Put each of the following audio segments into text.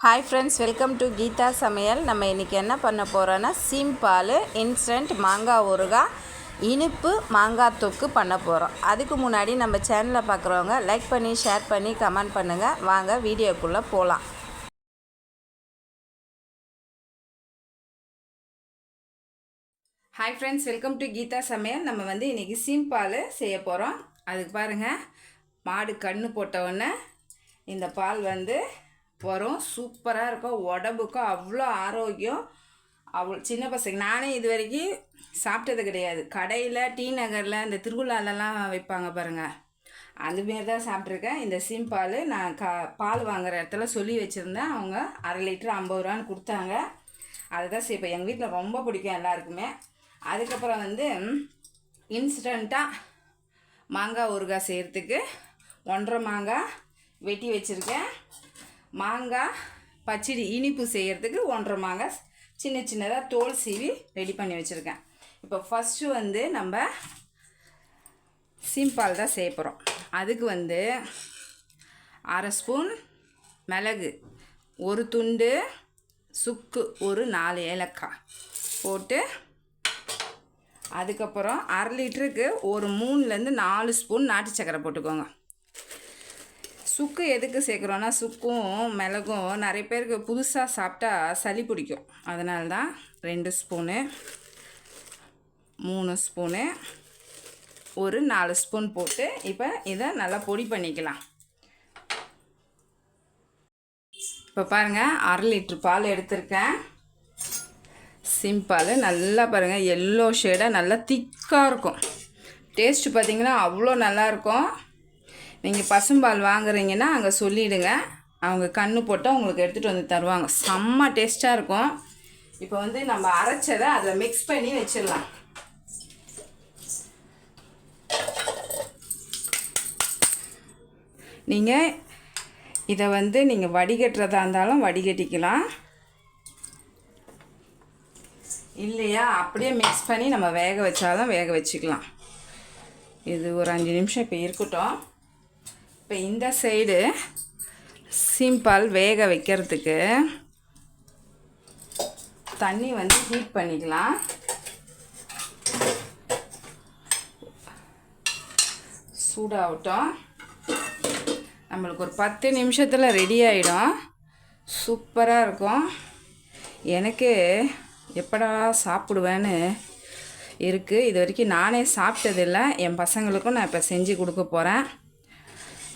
Hi friends welcome to Geetha Samayal நம்ம இன்றைக்கி என்ன பண்ண போகிறோன்னா சிம்பால் இன்ஸ்டன்ட் மாங்காய் ஊறுகாய் இனிப்பு மாங்காய் தொக்கு பண்ண போகிறோம் அதுக்கு முன்னாடி நம்ம சேனலை பார்க்குறவங்க லைக் பண்ணி ஷேர் பண்ணி கமெண்ட் பண்ணுங்கள் வாங்க வீடியோக்குள்ளே போகலாம் hi friends welcome to Geetha Samayal நம்ம வந்து இன்றைக்கி சிம்பால் செய்ய போகிறோம் அதுக்கு பாருங்கள் மாடு கண்ணு போட்ட இந்த பால் வந்து வரும் சூப்பராக இருக்கும். உடம்புக்கும் அவ்வளோ ஆரோக்கியம். அவ்வளோ சின்ன பசங்க நானே இது வரைக்கும் சாப்பிட்டது கிடையாது. கடையில் டி நகரில் இந்த திருவிழாலலாம் வைப்பாங்க பாருங்கள் அதுமாரி தான் சாப்பிட்ருக்கேன் இந்த சிம்பால் நான் க பால் வாங்குற இடத்துல சொல்லி வச்சுருந்தேன். அவங்க அரை லிட்டர் ஐம்பது ரூபான்னு கொடுத்தாங்க. அதுதான் சரி இப்போ எங்கள் வீட்டில் ரொம்ப பிடிக்கும் எல்லாருக்குமே. அதுக்கப்புறம் வந்து இன்ஸ்டண்ட்டாக மாங்காய் ஊறுகாய் செய்கிறதுக்கு ஒன்றரை மாங்காய் வெட்டி வச்சுருக்கேன். மாங்காய் பச்சடி இனிப்பு செய்கிறதுக்கு ஒன்றரை மாங்காய் சின்ன சின்னதாக தோல் சீவி ரெடி பண்ணி வச்சுருக்கேன். இப்போ ஃபஸ்ட்டு வந்து நம்ம சிம்பால் தான் செய்ய போகிறோம் அதுக்கு வந்து அரை ஸ்பூன் மிளகு ஒரு துண்டு சுக்கு ஒரு நாலு ஏலக்காய் போட்டு அதுக்கப்புறம் அரை லிட்டருக்கு ஒரு மூணுலேருந்து நாலு ஸ்பூன் நாட்டு சக்கரை போட்டுக்கோங்க. சுக்கு எதுக்கு சேர்க்குறோன்னா சுக்கும் மிளகும் நிறைய பேருக்கு புதுசாக சாப்பிட்டா சளி பிடிக்கும். அதனால தான் ரெண்டு ஸ்பூனு மூணு ஸ்பூனு ஒரு நாலு ஸ்பூன் போட்டு இப்போ இதை நல்லா பொடி பண்ணிக்கலாம். இப்போ பாருங்கள் அரை லிட்ரு பால் எடுத்திருக்கேன். சிம்பால் நல்லா பாருங்கள் எல்லோ ஷேடாக நல்லா திக்காக இருக்கும். டேஸ்ட்டு பார்த்திங்கன்னா அவ்வளோ நல்லாயிருக்கும் நீங்கள் பசும்பால் வாங்குறீங்கன்னா அங்கே சொல்லிவிடுங்க அவங்க கண்ணு போட்டால் உங்களுக்கு எடுத்துகிட்டு வந்து தருவாங்க. செம்ம டேஸ்ட்டாக இருக்கும். இப்போ வந்து நம்ம அரைச்சதை அதில் மிக்ஸ் பண்ணி வச்சிடலாம். நீங்கள் இதை வந்து நீங்கள் வடிகட்டுறதா இருந்தாலும் வடிகட்டிக்கலாம். இல்லையா? அப்படியே மிக்ஸ் பண்ணி நம்ம வேக வச்சாலும் வேக வச்சுக்கலாம். இது ஒரு அஞ்சு நிமிஷம் இப்போ இருக்கட்டும். இப்போ இந்த சைடு சிம்பால் வேக வைக்கிறதுக்கு தண்ணி வந்து ஹீட் பண்ணிக்கலாம். சூடாகட்டும். நம்மளுக்கு ஒரு பத்து நிமிஷத்தில் ரெடி ஆகிடும் சூப்பராக இருக்கும். எனக்கு எப்படா சாப்பிடுவேன்னு இருக்குது இது வரைக்கும் நானே சாப்பிட்டதில்லை. என் பசங்களுக்கும் நான் இப்போ செஞ்சு கொடுக்க போகிறேன்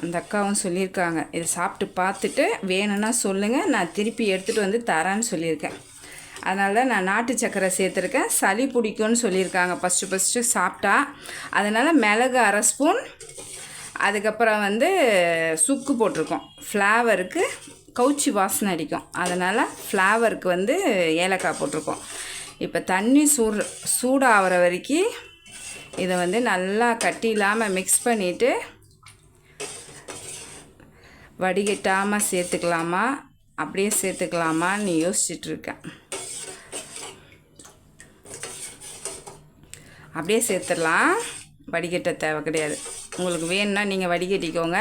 அந்த அக்காவும் சொல்லியிருக்காங்க. இதை சாப்பிட்டு பார்த்துட்டு வேணும்னா சொல்லுங்கள் நான் திருப்பி எடுத்துகிட்டு வந்து தரேன்னு சொல்லியிருக்கேன். அதனால தான் நான் நாட்டு சக்கரை சேர்த்துருக்கேன். சளி பிடிக்கும்னு சொல்லியிருக்காங்க. ஃபஸ்ட்டு ஃபஸ்ட்டு சாப்பிட்டா. அதனால் மிளகு அரை ஸ்பூன் அதுக்கப்புறம் வந்து சுக்கு போட்டிருக்கோம். ஃப்ளேவருக்கு கவுச்சி வாசனை அடிக்கும். அதனால் ஃப்ளேவருக்கு வந்து ஏலக்காய் போட்டிருக்கோம். இப்போ தண்ணி சூடு சூடாகிற வரைக்கும் இதை வந்து நல்லா கட்டி இல்லாமல் மிக்ஸ் பண்ணிவிட்டு வடிகட்டாமல் சேர்த்துக்கலாமா? அப்படியே சேர்த்துக்கலாமான்னு யோசிச்சிட்ருக்கேன் அப்படியே சேர்த்துடலாம். வடிகட்ட தேவை கிடையாது. உங்களுக்கு வேணும்னா நீங்கள் வடிகட்டிக்கோங்க.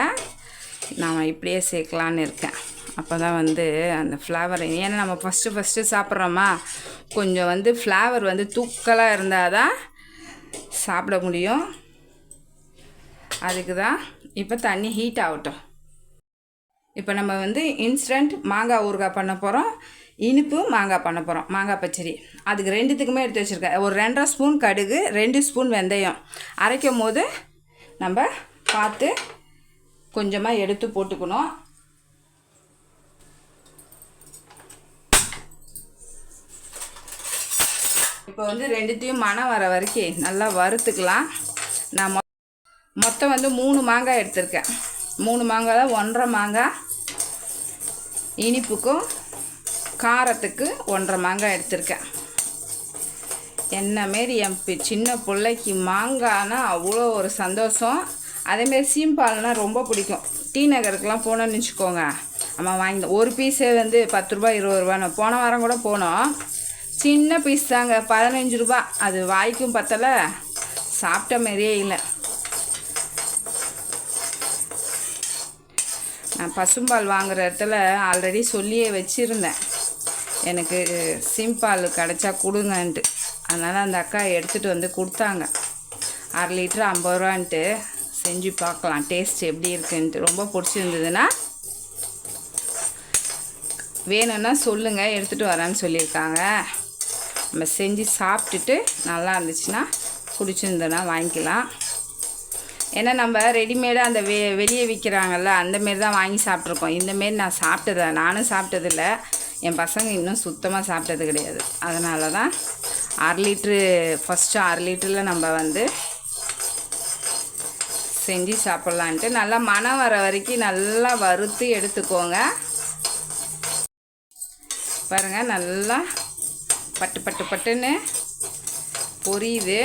நான் இப்படியே சேர்க்கலான்னு இருக்கேன். அப்போ தான் வந்து அந்த ஃப்ளேவர் ஏன்னா நம்ம ஃபஸ்ட்டு ஃபஸ்ட்டு சாப்பிட்றோமா? கொஞ்சம் வந்து ஃப்ளேவர் வந்து தூக்கலாக இருந்தால் தான் சாப்பிட முடியும். அதுக்கு தான் இப்போ தண்ணி ஹீட் ஆகட்டும். இப்போ நம்ம வந்து இன்ஸ்டன்ட் மாங்காய் ஊறுகாய் பண்ண போகிறோம் இனிப்பு மாங்காய் பண்ண போகிறோம் மாங்காய் பச்சடி. அதுக்கு ரெண்டுத்துக்குமே எடுத்து வச்சுருக்கேன். ஒரு ரெண்டரை ஸ்பூன் கடுகு ரெண்டு ஸ்பூன் வெந்தயம். அரைக்கும் போது நம்ம பார்த்து கொஞ்சமாக எடுத்து போட்டுக்கணும். இப்போ வந்து ரெண்டுத்தையும் மனம் வர வரைக்கும் நல்லா வறுத்துக்கலாம். நான் மொத்தம் வந்து மூணு மாங்காய் எடுத்திருக்கேன். மூணு மாங்காய் தான் ஒன்றரை மாங்காய். இனிப்புக்கும் காரத்துக்கு ஒன்றரை மாங்காய் எடுத்திருக்கேன். என்னமாரி என் சின்ன பிள்ளைக்கு மாங்காய்னா அவ்வளோ ஒரு சந்தோஷம். அதேமாரி சீம்பால்னால் ரொம்ப பிடிக்கும். டி நகருக்கெலாம் போனோன்னு வச்சுக்கோங்க. ஆமாம் வாங்கி ஒரு பீஸே வந்து பத்து ரூபா இருபது ரூபான்னு போன வாரம் கூட போனோம். சின்ன பீஸ் தாங்க பதினஞ்சு ரூபா அது வாய்க்கும் பத்தலை. சாப்பிட்ட மாரியே இல்லை. பசும்பால் வாங்குகிற இடத்துல ஆல்ரெடி சொல்லியே வச்சுருந்தேன். எனக்கு சிம்பால் கிடச்சா கொடுங்கன்ட்டு. அதனால் அந்த அக்கா எடுத்துகிட்டு வந்து கொடுத்தாங்க. அரை லிட்ரு ஐம்பது ரூபான்ட்டு. செஞ்சு பார்க்கலாம் டேஸ்ட் எப்படி இருக்குன்ட்டு. ரொம்ப பிடிச்சிருந்ததுன்னா வேணும்னா சொல்லுங்கள் எடுத்துகிட்டு வரேன்னு சொல்லியிருக்காங்க. நம்ம செஞ்சு சாப்பிட்டுட்டு நல்லா இருந்துச்சுன்னா பிடிச்சிருந்ததுன்னா வாங்கிக்கலாம். ஏன்னா நம்ம ரெடிமேடாக அந்த வெ வெளியே விற்கிறாங்கல்ல அந்தமாரி தான் வாங்கி சாப்பிட்ருக்கோம் இந்தமாரி நான் சாப்பிட்டது நானும் சாப்பிட்டதில்ல. என் பசங்க இன்னும் சுத்தமாக சாப்பிட்டது கிடையாது. அதனால தான் அரை லிட்ரு ஃபஸ்ட்டு அரை லிட்டரில் நம்ம வந்து செஞ்சு சாப்பிட்லான்ட்டு நல்லா மனம் வர வரைக்கும் நல்லா வறுத்து எடுத்துக்கோங்க. பாருங்கள் நல்லா பட்டு பட்டு பட்டுன்னு பொரியுது.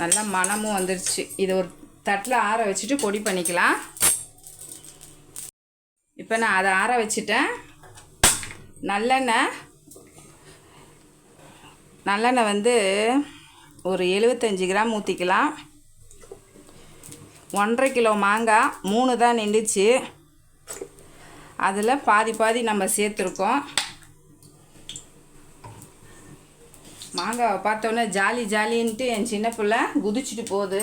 நல்லா மணமும் வந்துருச்சு. இது ஒரு தட்டில் ஆற வச்சுட்டு பொடி பண்ணிக்கலாம். இப்போ நான் அதை ஆற வச்சுட்டேன். நல்லெண்ணெய். நல்லெண்ணெய் வந்து ஒரு எழுபத்தஞ்சி கிராம் ஊற்றிக்கலாம் ஒன்றரை கிலோ மாங்காய் மூணு தான் நின்றுச்சு. அதில் பாதி பாதி நம்ம சேர்த்துருக்கோம். மாங்காவை பார்த்தோன்னே ஜாலி ஜாலின்ட்டு என் சின்ன பிள்ளை குதிச்சுட்டு போகுது.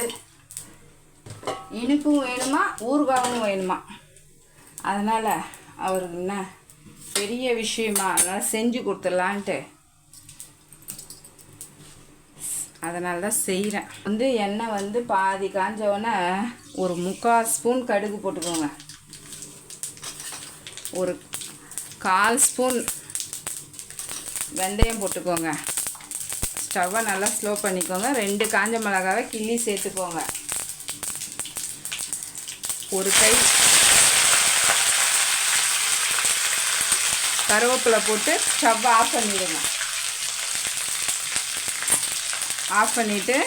இனிப்பும் வேணுமா ஊறுகாவும் வேணுமா? அதனால் அவருக்கு என்ன பெரிய விஷயமா அதனால் செஞ்சு கொடுத்துடலான்ட்டு. அதனால தான் செய்கிறேன் வந்து எண்ணெய் வந்து பாதி காஞ்சவொடனே ஒரு முக்கால் ஸ்பூன் கடுகு போட்டுக்கோங்க. ஒரு கால் ஸ்பூன் வெந்தயம் போட்டுக்கோங்க. ஸ்டவ்வை நல்லா ஸ்லோ பண்ணிக்கோங்க. ரெண்டு காஞ்ச மிளகாவை கிள்ளி சேர்த்துக்கோங்க. ஒரு கை கருவேப்பிலை போட்டு ஸ்டவ்வை ஆஃப் பண்ணிவிடுங்க ஆஃப் பண்ணிவிட்டு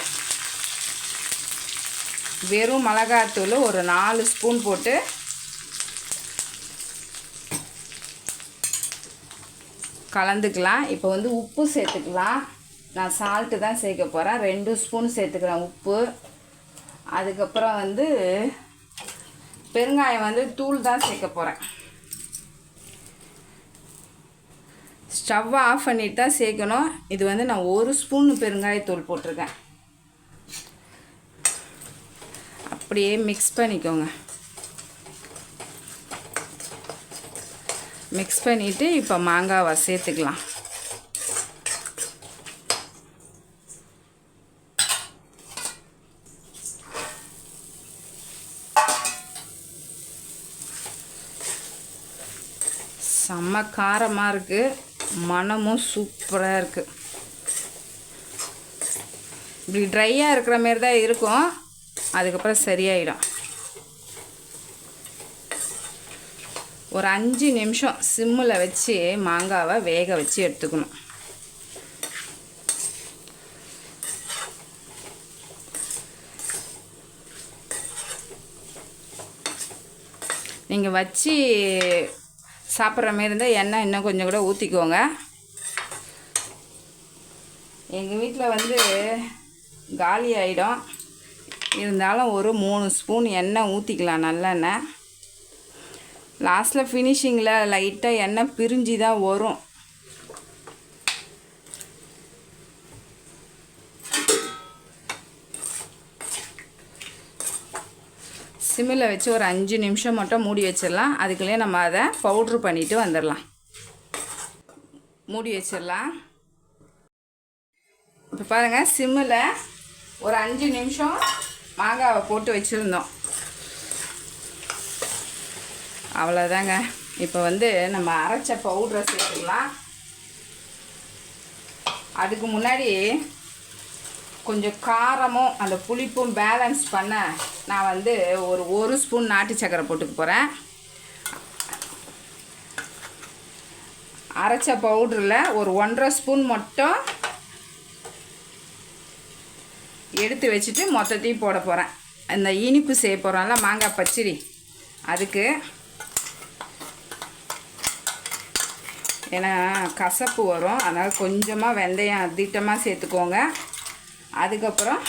வெறும் மிளகாத்தூள் ஒரு நாலு ஸ்பூன் போட்டு கலந்துக்கலாம். இப்போ வந்து உப்பு சேர்த்துக்கலாம். நான் சால்ட்டு தான் சேர்க்க போகிறேன் ரெண்டு ஸ்பூன் சேர்த்துக்கிறேன் உப்பு. அதுக்கப்புறம் வந்து பெருங்காயம் வந்து தூள் தான் சேர்க்க போகிறேன் ஸ்டவ்வை ஆஃப் பண்ணிட்டு தான் சேர்க்கணும். இது வந்து நான் ஒரு ஸ்பூன் பெருங்காயத்தூள் போட்டிருக்கேன். அப்படியே மிக்ஸ் பண்ணிக்கோங்க. மிக்ஸ் பண்ணிவிட்டு இப்போ மாங்காவை சேர்த்துக்கலாம். செம்ம காரமாக இருக்குது மனமும் சூப்பராக இருக்குது இப்படி ட்ரையாக இருக்கிற மாரி தான் இருக்கும். அதுக்கப்புறம் சரியாயிடும். ஒரு அஞ்சு நிமிஷம் சிம்மில் வச்சு மாங்காவை வேக வச்சு எடுத்துக்கணும். நீங்கள் வச்சு சாப்பிட்ற மாரி இருந்தால் எண்ணெய் இன்னும் கொஞ்சம் கூட ஊற்றிக்கோங்க எங்கள் வீட்டில் வந்து காலி ஆகிடும் இருந்தாலும் ஒரு மூணு ஸ்பூன் எண்ணெய் ஊற்றிக்கலாம் நல்லெண்ணெய். லாஸ்ட்டில் ஃபினிஷிங்கில் லைட்டாக எண்ணெய் பிரிஞ்சு தான் வரும். சிம்மில் வச்சு ஒரு அஞ்சு நிமிஷம் மட்டும் மூடி வச்சிடலாம். அதுக்குள்ளே நம்ம அதை பவுட்ரு பண்ணிவிட்டு வந்துடலாம். மூடி வச்சிடலாம். இப்போ பாருங்கள் சிம்மில் ஒரு அஞ்சு நிமிஷம் மாங்காவை போட்டு வச்சுருந்தோம். அவ்வளோதாங்க இப்போ வந்து நம்ம அரைச்ச பவுட்ரை சேர்த்துக்கலாம். அதுக்கு முன்னாடி கொஞ்சம் காரமும் அந்த புளிப்பும் பேலன்ஸ் பண்ண நான் வந்து ஒரு ஒரு ஸ்பூன் நாட்டு சக்கரை போட்டுக்க போகிறேன் அரைச்ச பவுடரில் ஒரு ஒன்றரை ஸ்பூன் மட்டும் எடுத்து வச்சுட்டு மொத்தத்தையும் போட போகிறேன் இந்த இனிப்பு செய்ய போகிறோம்ல மாங்காய் பச்சடி. அதுக்கு ஏன்னா கசப்பு வரும். அதனால் கொஞ்சமாக வெந்தயம் திட்டமாக சேர்த்துக்கோங்க. அதுக்கப்புறம்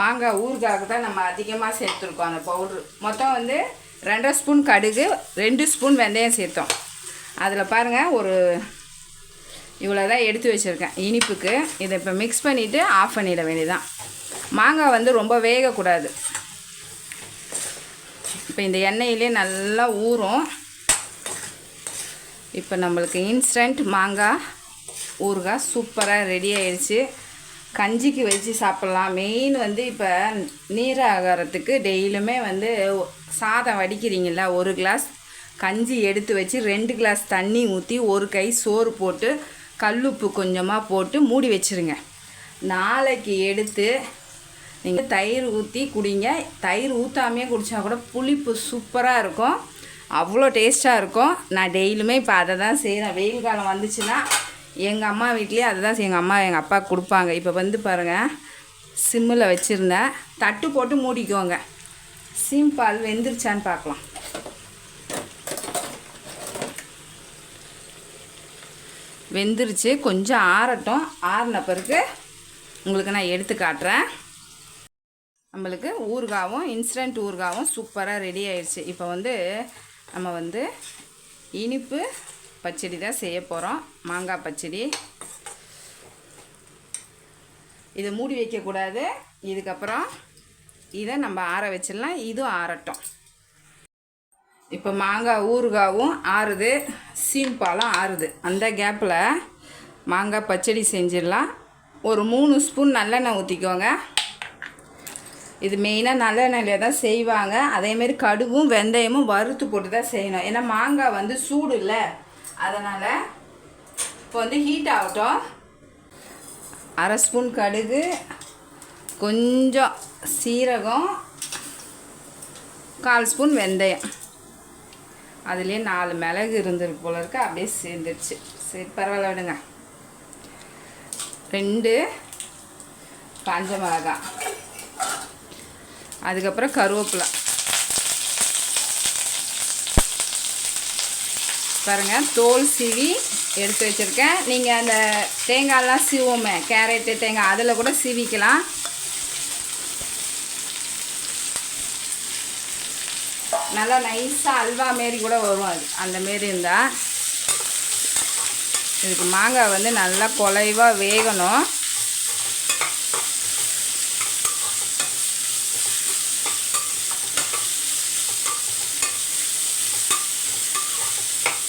மாங்காய் ஊறுகாய்க்கு தான் நம்ம அதிகமாக சேர்த்துருக்கோம் அந்த பவுட்ரு மொத்தம் வந்து ரெண்டரை ஸ்பூன் கடுகு ரெண்டு ஸ்பூன் வெந்தயம் சேர்த்தோம். அதில் பாருங்கள் ஒரு இவ்வளோ தான் எடுத்து வச்சுருக்கேன். இனிப்புக்கு இதை இப்போ மிக்ஸ் பண்ணிவிட்டு ஆஃப் பண்ணிட வேண்டியதான் மாங்காய் வந்து ரொம்ப வேகக்கூடாது. இப்போ இந்த எண்ணெயிலே நல்லா ஊறும். இப்போ நம்மளுக்கு இன்ஸ்டன்ட் மாங்காய் ஊறுகாய் சூப்பராக ரெடி ஆயிடுச்சு கஞ்சிக்கு வச்சு சாப்பிட்லாம். மெயின் வந்து இப்போ நீராகாரத்துக்கு டெய்லியுமே வந்து சாதம் வடிக்கிறீங்களா ஒரு கிளாஸ் கஞ்சி எடுத்து வச்சு ரெண்டு கிளாஸ் தண்ணி ஊற்றி ஒரு கை சோறு போட்டு கல்லுப்பு கொஞ்சமாக போட்டு மூடி வச்சுருங்க. நாளைக்கு எடுத்து நீங்கள் தயிர் ஊற்றி குடிங்க. தயிர் ஊற்றாமையே குடித்தா கூட புளிப்பு சூப்பராக இருக்கும். அவ்வளோ டேஸ்ட்டாக இருக்கும். நான் டெய்லியுமே இப்போ அதை தான் செய்கிறேன் வெயில் காலம் வந்துச்சுன்னா எங்கள் அம்மா வீட்லேயே அதுதான் எங்கள் அம்மா எங்கள் அப்பா கொடுப்பாங்க. இப்போ வந்து பாருங்கள் சிம்மில் வச்சுருந்தேன் தட்டு போட்டு மூடிக்கோங்க. சீம்பால் வெந்துருச்சான்னு பார்க்கலாம் வெந்துருச்சு கொஞ்சம் ஆறட்டும். ஆறின பிறகு உங்களுக்கு நான் எடுத்து காட்டுறேன். நம்மளுக்கு ஊறுகாவும் இன்ஸ்டன்ட் ஊறுகாவும் சூப்பராக ரெடி ஆயிடுச்சு இப்போ வந்து நம்ம வந்து இனிப்பு பச்சடி தான் செய்ய போகிறோம் மாங்காய் பச்சடி. இதை மூடி வைக்கக்கூடாது. இதுக்கப்புறம் இதை நம்ம ஆற வச்சிடலாம். இதுவும் ஆறட்டும். இப்போ மாங்காய் ஊறுகாவும் ஆறுது. சீம்பாலும் ஆறுது. அந்த கேப்பில் மாங்காய் பச்சடி செஞ்சிடலாம். ஒரு மூணு ஸ்பூன் நல்லெண்ணெய் ஊற்றிக்கோங்க இது மெயினாக நல்லெண்ணெயில தான் செய்வாங்க. அதேமாரி கடுகும் வெந்தயமும் வறுத்து போட்டு தான் செய்யணும். ஏன்னா மாங்காய் வந்து சூடு இல்லை. அதனால் இப்போ வந்து ஹீட் ஆகட்டும். அரை ஸ்பூன் கடுகு கொஞ்சம் சீரகம் கால் ஸ்பூன் வெந்தயம். அதுலேயே நாலு மிளகு இருந்திருக்கு போல இருக்கு அப்படியே சேர்ந்துருச்சு. சரி பரவாயில்ல விடுங்க. ரெண்டு காஞ்ச மிளகாய் அதுக்கப்புறம் கருவேப்பிலை. பாருங்கள் தோல் சீவி எடுத்து வச்சுருக்கேன். நீங்கள் அந்த தேங்காயெல்லாம் சீவோமே கேரட்டு தேங்காய் அதில் கூட சீவிக்கலாம். நல்லா நைஸாக அல்வா மாரி கூட வரும் அது. அந்த மாரி இருந்தால் இதுக்கு மாங்காய் வந்து நல்லா குலைவாக வேகணும்.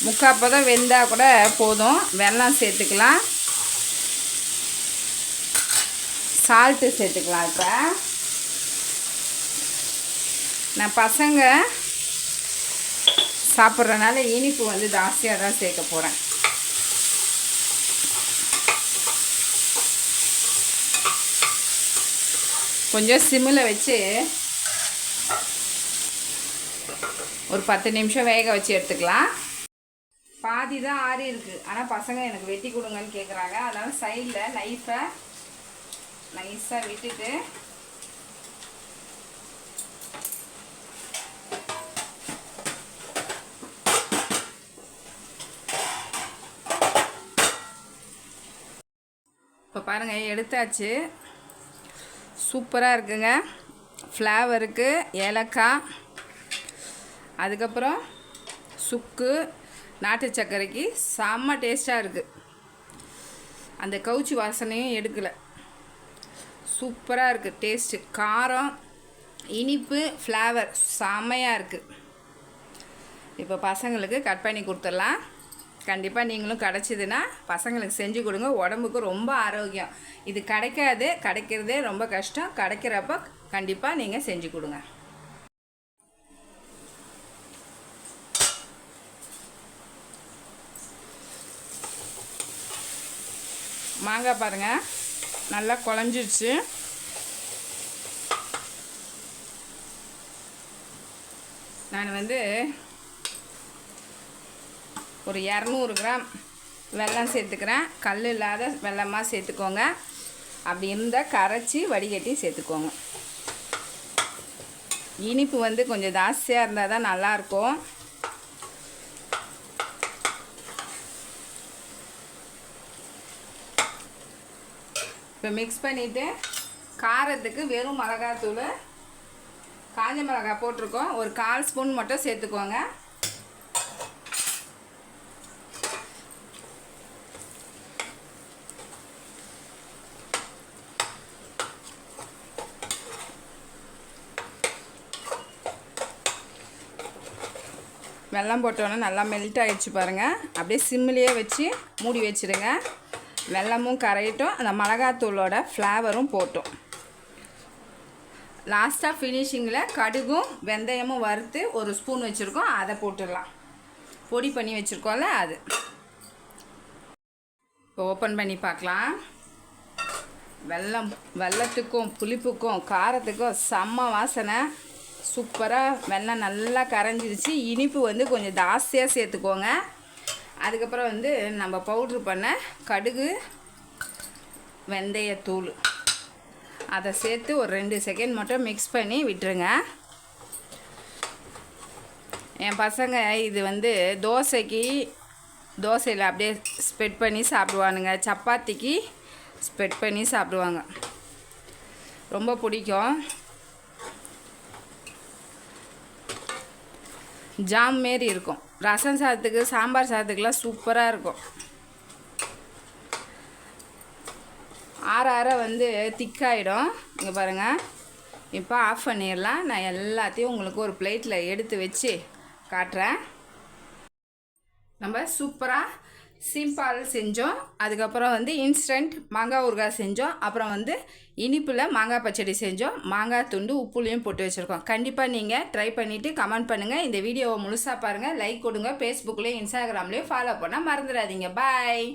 முக்கால் பதம் வெந்தால் கூட போதும். வெள்ளம் சேர்த்துக்கலாம். சால்ட்டு சேர்த்துக்கலாம் இப்போ. நான் பசங்க சாப்பிட்றனால இனிப்பு வந்து ஜாஸ்தியாக தான் சேர்க்க போகிறேன் கொஞ்சம் சிம்மில் வச்சு ஒரு பத்து நிமிஷம் வேக வச்சு எடுத்துக்கலாம். பாதி தான் ஆறி இருக்கு. ஆனால் பசங்க எனக்கு வெட்டி கொடுங்கன்னு கேட்குறாங்க அதனால சைடில் நைஃபை நைஸாக விட்டுட்டு இப்போ பாருங்கள் எடுத்தாச்சு. சூப்பராக இருக்குங்க. ஃப்ளேவருக்கு ஏலக்காய் அதுக்கப்புறம் சுக்கு நாட்டு சர்க்கரைக்கு செம்ம டேஸ்ட்டாக இருக்குது அந்த கவுச்சி வாசனையும் எடுக்கலை. சூப்பராக இருக்குது டேஸ்ட்டு காரம் இனிப்பு ஃப்ளேவர் செம்மையாக இருக்குது இப்போ பசங்களுக்கு கட் பண்ணி கொடுத்துடலாம். கண்டிப்பாக நீங்களும் கிடச்சிதுன்னா பசங்களுக்கு செஞ்சு கொடுங்க. உடம்புக்கு ரொம்ப ஆரோக்கியம். இது கிடைக்காது கிடைக்கிறதே ரொம்ப கஷ்டம். கிடைக்கிறப்ப கண்டிப்பாக நீங்கள் செஞ்சு கொடுங்க. மாங்காய் பாருங்கள் நல்லா குழஞ்சிருச்சு. நான் வந்து ஒரு இரநூறு கிராம் வெல்லம் சேர்த்துக்கிறேன். கல் இல்லாத வெள்ளமாக சேர்த்துக்கோங்க. அப்படி இருந்தால் கரைச்சி வடிகட்டி சேர்த்துக்கோங்க. இனிப்பு வந்து கொஞ்சம் ஜாஸ்தியாக இருந்தால் தான் நல்லாயிருக்கும் இப்போ மிக்ஸ் பண்ணிவிட்டு காரத்துக்கு வெறும் மிளகாத்தூள் காஞ்ச மிளகாய் போட்டிருக்கோம். ஒரு கால் ஸ்பூன் மட்டும் சேர்த்துக்கோங்க. வெள்ளம் போட்டோன்னே நல்லா மெல்ட் ஆகிடுச்சு பாருங்கள் அப்படியே சிம்மிலேயே வச்சு மூடி வச்சுருங்க. வெல்லமும் கரையட்டும். அந்த மிளகாத்தூளோட ஃப்ளேவரும் போட்டும். லாஸ்ட்டாக ஃபினிஷிங்கில் கடுகும் வெந்தயமும் வறுத்து ஒரு ஸ்பூன் வச்சுருக்கோம். அதை போட்டுடலாம். பொடி பண்ணி வச்சுருக்கோம்ல அது. இப்போ ஓப்பன் பண்ணி பார்க்கலாம். வெல்லம் வெல்லத்துக்கும் புளிப்புக்கும் காரத்துக்கும் செம்ம வாசனை. சூப்பராக வெள்ளம் நல்லா கரைஞ்சிருச்சு. இனிப்பு வந்து கொஞ்சம் ஜாஸ்தியாக சேர்த்துக்கோங்க. அதுக்கப்புறம் வந்து நம்ம பவுட்ரு பண்ண கடுகு வெந்தயத்தூள் அதை சேர்த்து ஒரு ரெண்டு செகண்ட் மட்டும் மிக்ஸ் பண்ணி விட்டுருங்க. என் பசங்க இது வந்து தோசைக்கு தோசையில் அப்படியே ஸ்ப்ரெட் பண்ணி சாப்பிடுவானுங்க. சப்பாத்திக்கு ஸ்ப்ரெட் பண்ணி சாப்பிடுவாங்க. ரொம்ப பிடிக்கும். ஜாம் மாரி இருக்கும். ரசம் சாதத்துக்கு சாம்பார் சாதத்துக்குலாம் சூப்பராக இருக்கும். ஆற ஆற வந்து திக்காயிடும். இங்கே பாருங்கள் இப்போ ஆஃப் பண்ணிடலாம். நான் எல்லாத்தையும் உங்களுக்கு ஒரு பிளேட்டில் எடுத்து வச்சு காட்டுறேன். நம்ம சூப்பராக சிம்பால் செஞ்சோம். அதுக்கப்புறம் வந்து இன்ஸ்டன்ட் மாங்காய் ஊறுகாய் செஞ்சோம். அப்புறம் வந்து இனிப்பில் மாங்காய் பச்சடி செஞ்சோம். மாங்காய் துண்டு உப்புலையும் போட்டு வச்சுருக்கோம். கண்டிப்பாக நீங்கள் ட்ரை பண்ணிவிட்டு கமெண்ட் பண்ணுங்கள் இந்த வீடியோவை முழுசாக பாருங்கள் லைக் கொடுங்க. ஃபேஸ்புக்லேயும் இன்ஸ்டாகிராம்லேயும் ஃபாலோ பண்ணால் மறந்துடாதீங்க. பாய்